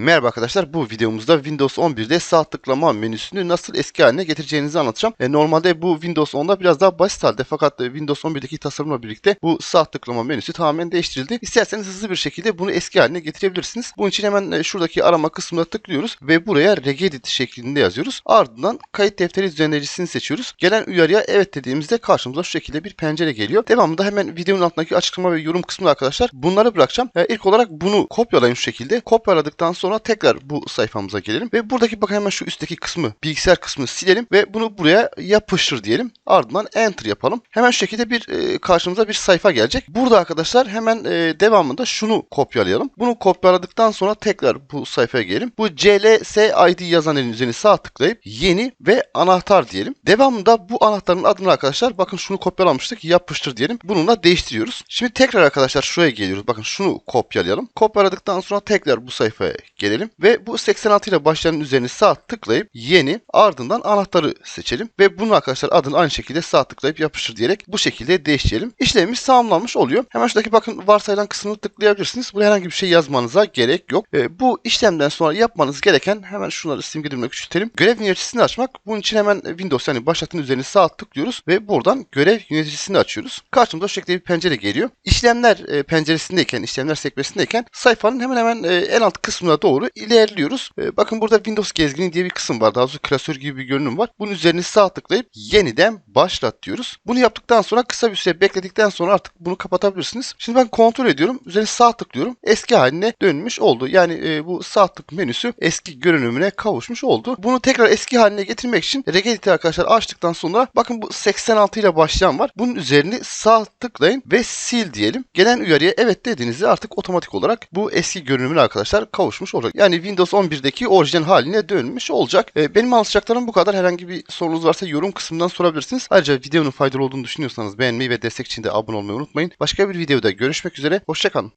Merhaba arkadaşlar bu videomuzda Windows 11'de sağ tıklama menüsünü nasıl eski haline getireceğinizi anlatacağım. E, normalde bu Windows 10'da biraz daha basit halde fakat e, Windows 11'deki tasarımla birlikte bu sağ tıklama menüsü tamamen değiştirildi. İsterseniz hızlı bir şekilde bunu eski haline getirebilirsiniz. Bunun için hemen e, şuradaki arama kısmına tıklıyoruz ve buraya regedit şeklinde yazıyoruz. Ardından kayıt defteri düzenleyicisini seçiyoruz. Gelen uyarıya evet dediğimizde karşımıza şu şekilde bir pencere geliyor. Devamında hemen videonun altındaki açıklama ve yorum kısmına arkadaşlar bunları bırakacağım. E, ilk olarak bunu kopyalayın şu şekilde. Kopyaladıktan sonra tekrar bu sayfamıza gelelim ve buradaki bakın hemen şu üstteki kısmı bilgisayar kısmını silelim ve bunu buraya yapıştır diyelim. Ardından enter yapalım. Hemen şu şekilde bir e, karşımıza bir sayfa gelecek. Burada arkadaşlar hemen e, devamında şunu kopyalayalım. Bunu kopyaladıktan sonra tekrar bu sayfaya gelelim. Bu CLSID yazan elin üzerine sağ tıklayıp yeni ve anahtar diyelim. Devamında bu anahtarın adını arkadaşlar bakın şunu kopyalamıştık yapıştır diyelim. Bununla değiştiriyoruz. Şimdi tekrar arkadaşlar şuraya geliyoruz. Bakın şunu kopyalayalım. Kopyaladıktan sonra tekrar bu sayfaya gelelim ve bu 86 ile başlayan üzerine sağ tıklayıp yeni ardından anahtarı seçelim ve bunu arkadaşlar adını aynı şekilde sağ tıklayıp yapıştır diyerek bu şekilde değiştirelim. İşlemimiz tamamlanmış oluyor. Hemen şuradaki bakın varsayılan kısmını tıklayabilirsiniz. Buraya herhangi bir şey yazmanıza gerek yok. E, bu işlemden sonra yapmanız gereken hemen şunları simgelemle küçültelim. Görev yöneticisini açmak. Bunun için hemen Windows yani başlatın üzerine sağ tıklıyoruz ve buradan görev yöneticisini açıyoruz. Karşımıza şu şekilde bir pencere geliyor. İşlemler e, penceresindeyken, işlemler sekmesindeyken sayfanın hemen hemen e, en alt kısmına doğru ilerliyoruz. E, bakın burada Windows gezgini diye bir kısım var. Daha doğrusu klasör gibi bir görünüm var. Bunun üzerine sağ tıklayıp yeniden başlat diyoruz. Bunu yaptıktan sonra kısa bir süre bekledikten sonra artık bunu kapatabilirsiniz. Şimdi ben kontrol ediyorum. Üzerine sağ tıklıyorum. Eski haline dönmüş oldu. Yani e, bu sağ tık menüsü eski görünümüne kavuşmuş oldu. Bunu tekrar eski haline getirmek için Regedit'i arkadaşlar açtıktan sonra bakın bu 86 ile başlayan var. Bunun üzerine sağ tıklayın ve sil diyelim. Gelen uyarıya evet dediğinizde artık otomatik olarak bu eski görünümüne arkadaşlar kavuşmuş olacak. Yani Windows 11'deki orijinal haline dönmüş olacak. E, benim anlatacaklarım bu kadar. Herhangi bir sorunuz varsa yorum kısmından sorabilirsiniz. Ayrıca videonun faydalı olduğunu düşünüyorsanız beğenmeyi ve destek için de abone olmayı unutmayın. Başka bir videoda görüşmek üzere. Hoşçakalın.